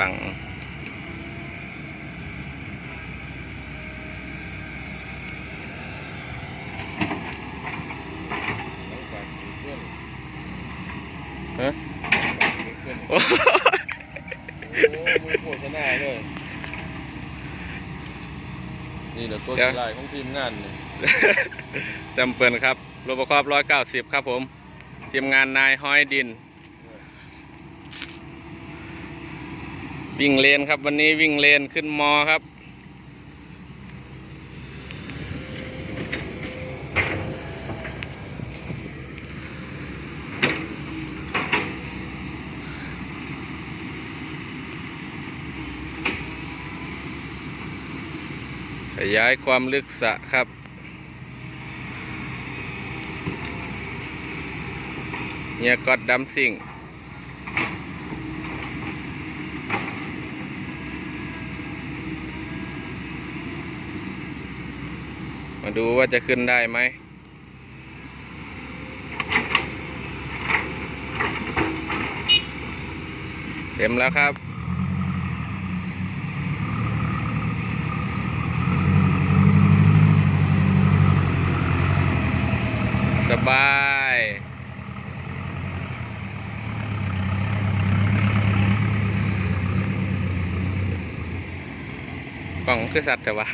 บังต้องฝากเพื่อนฮะเพื่อนโอ้โอ้มือโฆษณาเลย นี่แหละตัวที่ลายของทีมงานนี่แซมเปิลครับโรบคอปร้อยเก้าสิบครับผม ทีมงานนายห้อยดิน วิ่งเลนครับ วันนี้วิ่งเลนขึ้นมอครับ ขยายความลึกสะครับเนี่ยกอดดัมซิง มาดูว่าจะขึ้นได้ไหมเต็มแล้วครับ สบายกล่องคือสัตว์แต่ว่า